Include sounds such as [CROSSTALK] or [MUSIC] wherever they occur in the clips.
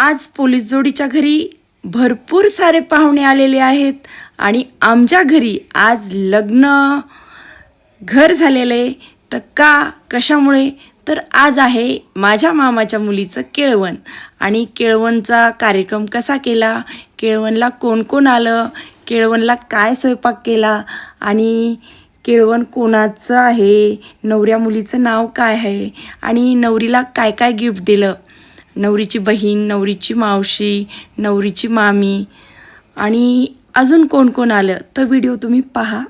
आज पोलीस जोडीच्या घरी भरपूर सारे पाहुणे आलेले आहेत आणि आमच्या घरी आज लग्न घर झालेलं आहे. तर का कशामुळे? तर आज आहे माझ्या मामाच्या मुलीचं केळवण. आणि केळवणचा कार्यक्रम कसा केला? केळवणला कोण कोण आलं? केळवणला काय स्वयंपाक केला? आणि केळवण कोणाचं आहे? नवऱ्या मुलीचं नाव काय आहे? आणि नवरीला काय काय गिफ्ट दिलं? नवरीची बहीण नवरीची मावशी नवरीची मामी आणि अजून कोण कोण आलं तर व्हिडिओ तुम्ही पहा.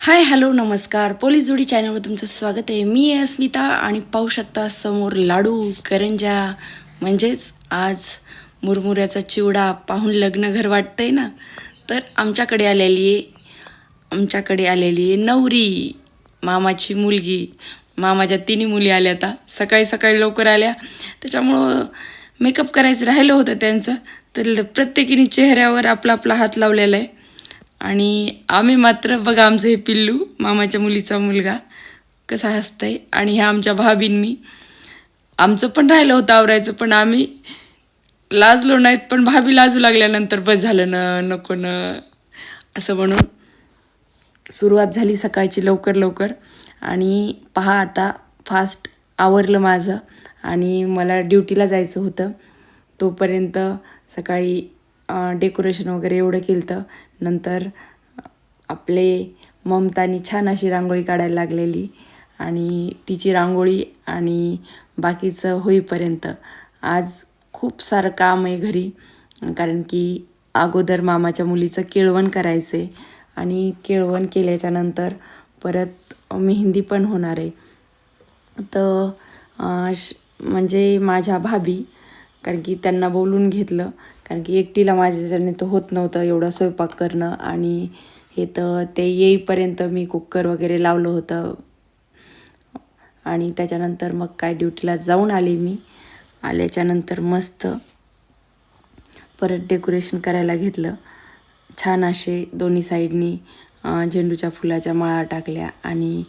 हाय हॅलो नमस्कार. पोलीस जोडी चॅनलवर तुमचं स्वागत आहे. मी आहे अस्मिता आणि पाहू शकता समोर लाडू करंजा म्हणजेच आज मुरमुऱ्याचा चिवडा पाहून लग्न घर वाटतंय ना? तर आमच्याकडे आलेली आहे आमच्याकडे आलेली आहे नवरी मामाची मुलगी. मामाच्या तिन्ही मुली आल्या आता. सकाळी सकाळी लवकर आल्या. त्याच्यामुळं मेकअप करायचं राहिलं होतं त्यांचं. तर प्रत्येकीने चेहऱ्यावर आपला आपला हात लावलेला आहे. आणि आम्ही मात्र बघा आमचं हे पिल्लू मामाच्या मुलीचा मुलगा कसा हसतंय. आणि ह्या आमच्या भाबीन मी आमचं पण राहिलं होतं आवरायचं पण आम्ही लाजलो नाहीत पण भाभी लाजू लागल्यानंतर बस झालं न नको न असं म्हणून. सुरुवात झाली सकाळची लवकर लवकर. आणि पहा आता फास्ट आवरलं माझं. आणि मला ड्युटीला जायचं होतं. तोपर्यंत सकाळी डेकोरेशन वगैरे एवढं केलं तर नंतर आपले ममतानी छान अशी रांगोळी काढायला लागलेली. आणि तिची रांगोळी आणि बाकीचं होईपर्यंत. आज खूप सारं काम आहे घरी. कारण की अगोदर मामाच्या मुलीचं केळवण करायचं. आहे आणि केळवण केल्याच्यानंतर परत मेहंदी पण होणार आहे. तर श- म्हणजे माझ्या भाभी कारण की त्यांना बोलून घेतलं कारण की एकटीला माझ्याच्याने तर होत नव्हतं एवढं स्वयंपाक करणं आणि हे तर ते येईपर्यंत मी कुकर वगैरे लावलं होतं. आणि त्याच्यानंतर मग काय ड्युटीला जाऊन आले मी. आल्याच्यानंतर मस्त परत डेकोरेशन करायला घेतलं. छान असे दोन्ही साईडनी झेंडूच्या फुलाच्या माळा टाकल्या आणि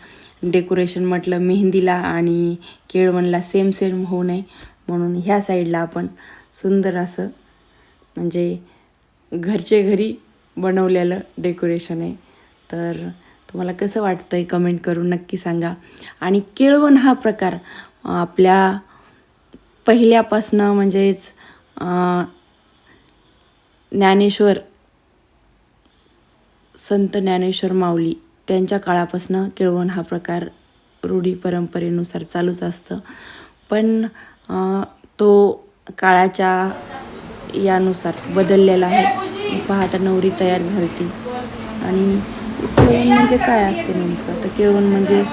डेकोरेशन म्हटलं मेहंदीला आणि केळवणला सेम सेम होऊ नये. म्हणून ह्या साईडला आपण सुंदर असं म्हणजे घरचे घरी बनवलेलं डेकोरेशन आहे. तर तुम्हाला कसं वाटतं आहे कमेंट करून नक्की सांगा. आणि केळवण हा प्रकार आपल्या पहिल्यापासनं म्हणजेच ज्ञानेश्वर संत ज्ञानेश्वर माऊली त्यांच्या काळापासून केळवण हा प्रकार रूढी परंपरेनुसार चालूच असतं. पण तो काळाच्या यानुसार बदललेला आहे. पाहता नवरी तयार झाली आणि केळवण म्हणजे काय असते नेमकं? तर केळवण म्हणजे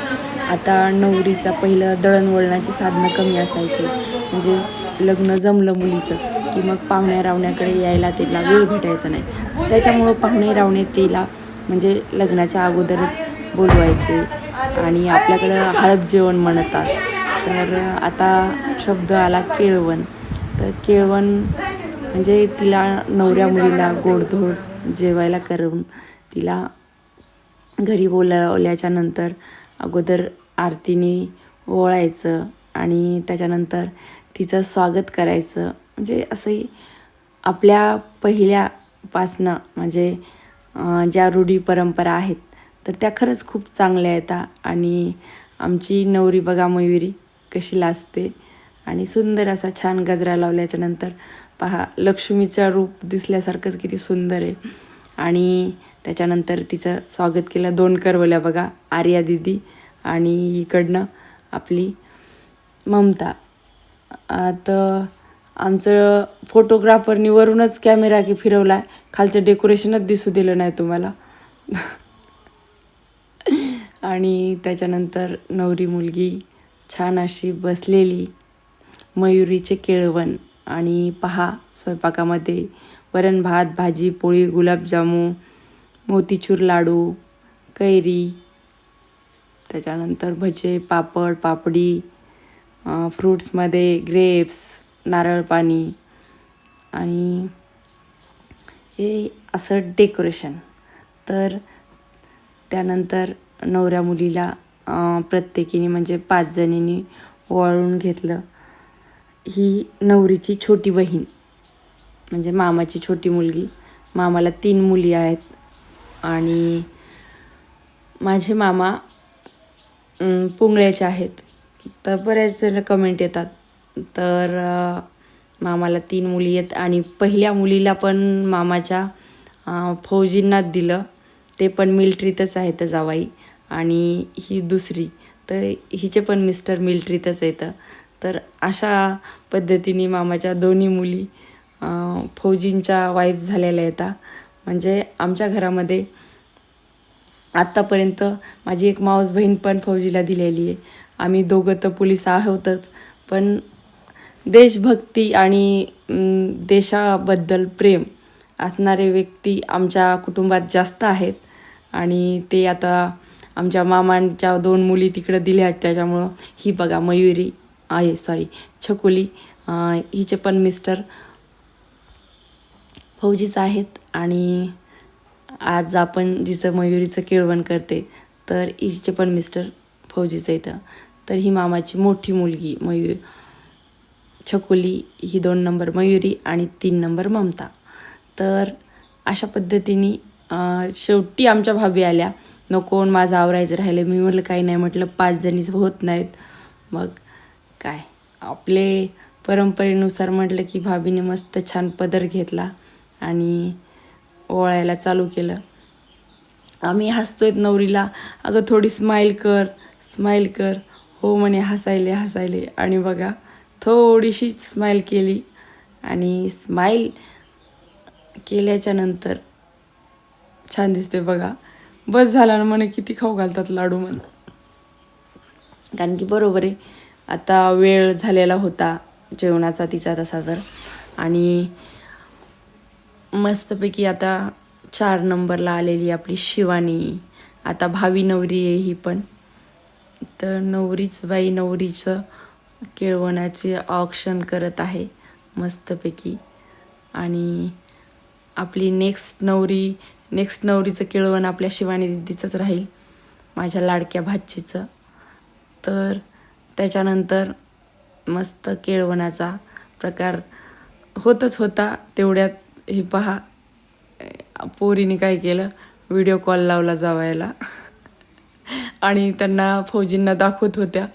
आता नवरीचा पहिलं दळणवळणाची साधनं कमी असायची. म्हणजे लग्न जमलं मुलीचं की मग पाहुण्या रावण्याकडे यायला त्याला वेळ भेटायचा नाही. त्याच्यामुळं पाहुणे रावणे तिला म्हणजे लग्नाच्या अगोदरच बोलवायचे आणि आपल्याकडं हळद जेवण म्हणतात. तर आता शब्द आला केळवण. तर केळवण म्हणजे तिला नवऱ्या मुलीला गोडधोड जेवायला करून तिला घरी बोलावल्याच्या नंतर अगोदर आरतीने ओळायचं आणि त्याच्यानंतर तिचं स्वागत करायचं. म्हणजे असंही आपल्या पहिल्या उपासना म्हणजे ज्या रूढी परंपरा आहेत तर त्या खरंच खूप चांगल्या आहेत आणि आमची नवरी बघा मयुरी कशी लाजते आणि सुंदर असा छान गजरा लावल्याच्या नंतर पहा लक्ष्मीचं रूप दिसल्यासारखंच किती सुंदर आहे. आणि त्याच्यानंतर तिचं स्वागत केलं दोन करवल्या बघा आर्या दिदी आणि इकडनं आपली ममता. आता आमचं फोटोग्राफरनी वरूनच कॅमेरा की फिरवला खालचं डेकोरेशनच दिसू दिलं नाही तुम्हाला. [LAUGHS] आणि त्याच्यानंतर नवरी मुलगी छान अशी बसलेली. मयुरीचे केळवण आणि पहा स्वयंपाकामध्ये वरण भात भाजी पोळी गुलाबजामू मोतीचूर लाडू कैरी. त्याच्यानंतर भजे पापड पापडी फ्रूट्समध्ये ग्रेप्स नारळ पाणी आणि हे असं डेकोरेशन. तर त्यानंतर नवऱ्या मुलीला प्रत्येकीने म्हणजे पाच जणींनी वळून घेतलं. ही नवरीची छोटी बहीण म्हणजे मामाची छोटी मुलगी. मामाला तीन मुली आहेत आणि माझे मामा पुंगळ्याचे आहेत. तर बऱ्याच जण कमेंट येतात. तर मामाला तीन मुली आहेत आणि पहिल्या मुलीला पण मामाच्या फौजींनाच दिलं. ते पण मिल्ट्रीतच आहेत जावाई. आणि ही दुसरी. तर हिचे पण मिस्टर मिल्ट्रीतच येतं तर अशा पद्धतीने मामाच्या दोन्ही मुली फौजींच्या वाईफ झालेल्या येतात म्हणजे आमच्या घरामध्ये आत्तापर्यंत माझी एक मावस बहीण पण फौजीला दिलेली आहे. आम्ही दोघं तर पोलीस आहोतच. पण देशभक्ती आणि देशाबद्दल प्रेम असणारे व्यक्ती आमच्या कुटुंबात जास्त आहेत. आणि ते आता आमच्या मामांच्या दोन मुली तिकडं दिल्या आहेत. त्याच्यामुळं ही बघा मयुरी आहे सॉरी छकुली हिचे पण मिस्टर फौजीच आहेत. आणि आज आपण जिचं मयुरीचं केळवण करते तर हिचे पण मिस्टर फौजीचं येतं तर ही मामाची मोठी मुलगी मयूर छकुली ही दोन नंबर मयुरी आणि तीन नंबर ममता. तर अशा पद्धतीने शेवटी आमच्या भाभी आल्या. नको माझं आवरायचं राहिलं मी म्हटलं काही नाही. म्हटलं पाच जणीच होत नाहीत. मग काय? आपले परंपरेनुसार म्हटलं की भाभीने मस्त छान पदर घेतला आणि ओळायला चालू केलं. आम्ही हसतोय नवरीला. अगं थोडी स्माईल कर. स्माईल कर. हो म्हणे हसायले हसायले. आणि बघा थोडीशी स्माईल केली आणि स्माईल केल्याच्यानंतर छान दिसते बघा. बस झाला ना म्हणे किती खाऊ घालतात लाडू म्हण. कारण की बरोबर आहे. आता वेळ झालेला होता जेवणाचा तिचा तसा तर. आणि मस्तपैकी आता चार नंबरला आलेली आपली शिवानी. आता भावी नवरी आहे ही पण. तर नवरीच बाई नवरीचं केळवणाची ऑक्शन करत आहे मस्तपैकी. आणि आपली नेक्स्ट नवरी नेक्स्ट नवरीचं केळवण आपल्या शिवानी दिदीचंच राहील माझ्या लाडक्या भाचीचं. तर त्याच्यानंतर मस्त केळवणाचा प्रकार होतच होता. तेवढ्यात हे पहा पोरीने काय केलं? व्हिडिओ कॉल लावला जावायला. आणि त्यांना फौजींना दाखवत होत्या.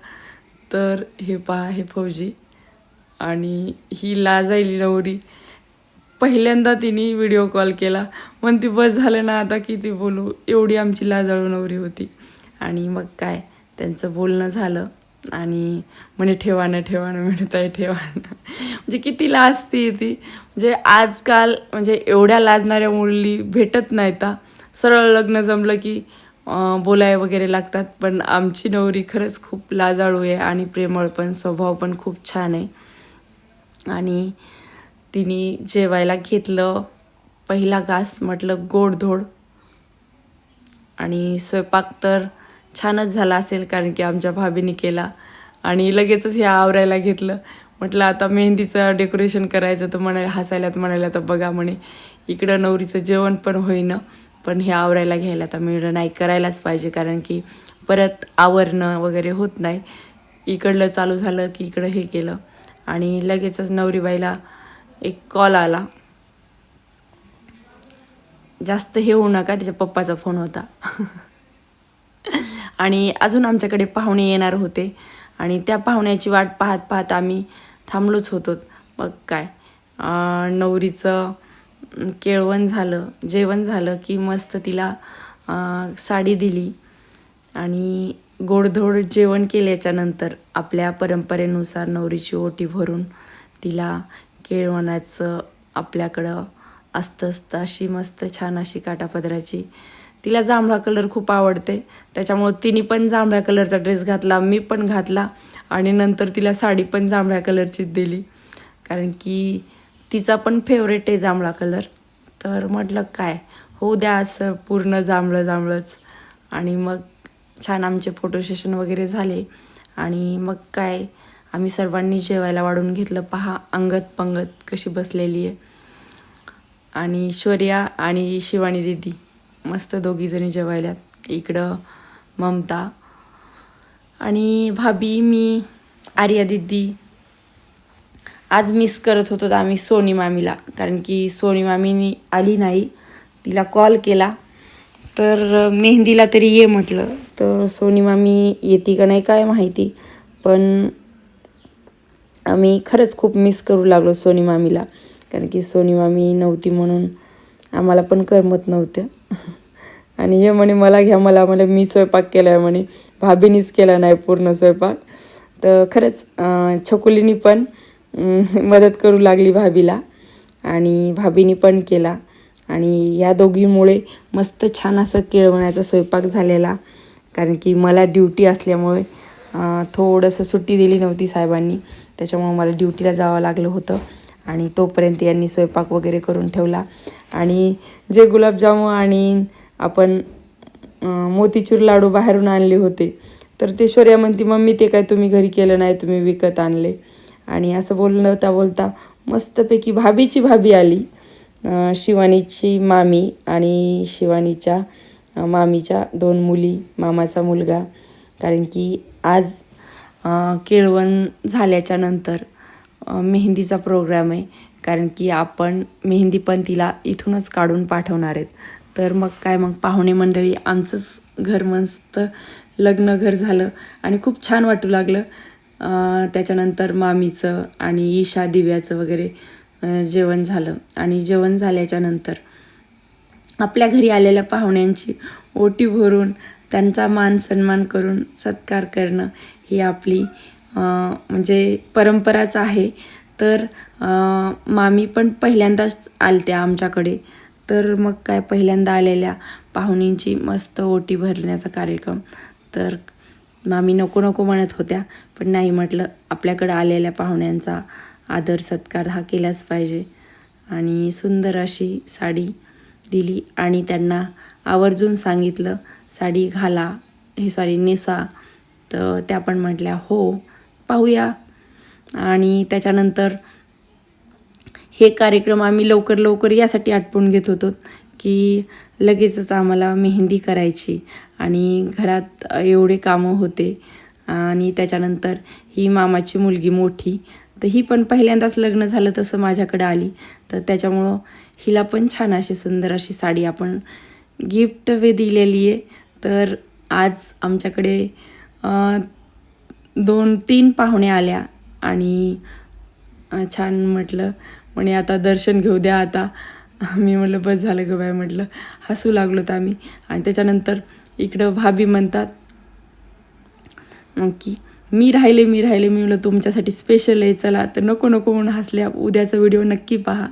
तर हे पहा हे फौजी. आणि ही लाजायली नवरी. पहिल्यांदा तिने व्हिडिओ कॉल. केला म्हणती बस झालं ना आता किती बोलू एवढी आमची लाजाळू नवरी होती. आणि मग काय त्यांचं बोलणं झालं. आणि म्हणे ठेवानं ठेवानं म्हणत आहे ठेवानं. म्हणजे किती लाजती ती म्हणजे आजकाल म्हणजे एवढ्या लाजणाऱ्या मुली भेटत नाही सरळ लग्न जमलं की बोलाय वगैरे लागतात पण आमची नवरी खरंच खूप लाजाळू आहे आणि प्रेमळ पण स्वभाव पण खूप छान आहे. आणि तिने जेवायला घेतलं पहिला घास म्हटलं गोडधोड आणि स्वयंपाक तर छानच झाला असेल कारण की आमच्या भाभीने केला. आणि लगेचच हे आवरायला घेतलं. म्हटलं आता मेहंदीचं डेकोरेशन करायचं तर म्हणायला हसायला तर म्हणायला तर बघा म्हणे इकडं नवरीचं जेवण पण होईना. पण हे आवरायला घ्यायला तर मिळलं नाही करायलाच पाहिजे कारण की परत आवरणं वगैरे होत नाही. इकडलं चालू झालं की इकडं हे केलं. आणि लगेचच नवरीबाईला एक कॉल आला. जास्त हे होऊ नका त्याच्या पप्पाचा फोन होता. [LAUGHS] आणि अजून आमच्याकडे पाहुणे येणार होते. आणि त्या पाहुण्याची वाट पाहत पाहत आम्ही थांबलोच होतो. मग काय नवरीचं केळवण झालं जेवण झालं की मस्त तिला साडी दिली आणि गोडधोड जेवण केल्याच्यानंतर आपल्या परंपरेनुसार नवरीची ओटी भरून तिला केळवणाचं आपल्याकडं असतं असतं अशी मस्त छान अशी काटापदराची तिला जांभळा कलर खूप आवडते. त्याच्यामुळं तिने पण जांभळ्या कलरचा ड्रेस घातला मी पण घातला आणि नंतर तिला साडी पण जांभळ्या कलरचीच दिली. कारण की तिचा पण फेवरेट आहे जांभळा कलर तर म्हटलं काय होऊ द्या असं पूर्ण जांभळं जांभळंच. आणि मग छान आमचे फोटो सेशन वगैरे झाले. आणि मग काय आम्ही सर्वांनी जेवायला वाढून घेतलं. पहा अंगत पंगत कशी बसलेली आहे. आणि शौर्या आणि शिवानी दिदी मस्त दोघीजणी जेवायल्यात. इकडं ममता आणि भाभी मी आर्या दिदी आज मिस करत होतो आम्ही सोनी मामीला. कारण की सोनी मामीनी आली नाही. तिला कॉल केला. तर मेहंदीला तरी ये म्हटलं. तर सोनी मामी येते का नाही काय माहिती. पण आम्ही खरंच खूप मिस करू लागलो सोनी मामीला. कारण की सोनी मामी नव्हती म्हणून आम्हाला पण करमत नव्हतं. [LAUGHS] आणि हे म्हणे मला घ्या मला म्हणे मी स्वयंपाक केला आहे म्हणे. भाभीनीच केला नाही पूर्ण स्वयंपाक. तर खरंच छकुलीनी पण मदत करू लागली भाभीला आणि भाभीनी पण केला. आणि या दोघीमुळे मस्त छान असं केळवण्याचा स्वयंपाक झालेला. कारण की मला ड्युटी असल्यामुळे थोडंसं सुट्टी दिली नव्हती साहेबांनी. त्याच्यामुळे मला ड्युटीला जावं लागलं होतं. आणि तोपर्यंत यांनी स्वयंपाक वगैरे करून ठेवला. आणि जे गुलाबजामुन आणि आपण मोतीचूर लाडू बाहेरून आणले होते. तर ते शौर्या म्हणती मम्मी ते काय तुम्ही घरी केलं नाही? तुम्ही विकत आणले. आणि असं बोलता बोलता मस्तपैकी भाभीची भाभी आली. शिवानीची मामी आणि शिवानीच्या मामीच्या दोन मुली मामाचा मुलगा. कारण की आज केळवण झाल्याच्यानंतर मेहंदीचा प्रोग्राम आहे. कारण की आपण मेहंदी पण तिला इथूनच काढून पाठवणार आहेत. तर मग काय मग पाहुणे मंडळी आमचंच घर मस्त लग्न घर झालं. आणि खूप छान वाटू लागलं. त्याच्यानंतर मामीचं आणि ईशा दिव्याचं वगैरे जेवण झालं. आणि जेवण झाल्याच्यानंतर आपल्या घरी आलेल्या पाहुण्यांची ओटी भरून त्यांचा मान सन्मान करून सत्कार करणं ही आपली म्हणजे परंपराच आहे. तर मामी पण पहिल्यांदाच आलत्या आमच्याकडे. तर मग काय पहिल्यांदा आलेल्या पाहुणींची मस्त ओटी भरण्याचा कार्यक्रम. तर मामी नको नको म्हणत होत्या पण नाही म्हटलं. आपल्याकडं आलेल्या पाहुण्यांचा आदर सत्कार हा केलाच पाहिजे. आणि सुंदर अशी साडी दिली आणि त्यांना आवर्जून सांगितलं साडी घाला. हे सॉरी नेसा. तर त्या पण म्हटल्या हो पाहूया. आणि त्याच्यानंतर हे कार्यक्रम आम्ही लवकर लवकर यासाठी आटपून घेत होतो की लगेचच आम्हाला मेहंदी करायची आणि घरात एवढे कामं होते. आणि त्याच्यानंतर ही मामाची मुलगी मोठी तर ही पण पहिल्यांदाच लग्न झालं तसं माझ्याकडे आली. तर त्याच्यामुळं हिला पण छान अशी सुंदर अशी साडी आपण गिफ्ट वे दिलेली आहे. तर आज आमच्याकडे दोन तीन पाहुणे आल्या आणि छान म्हटलं म्हणे आता दर्शन घेऊ द्या आता. [LAUGHS] मी म्हटलं बस झालं गं बाय म्हटलं. हसू लागलो तर आम्ही. आणि त्याच्यानंतर इकडं भाभी म्हणतात मग की मी राहिले मी राहिले मी म्हटलं तुमच्यासाठी स्पेशल आहे चला तर नको नको म्हणून हसल्या. उद्याचा व्हिडिओ नक्की पहा.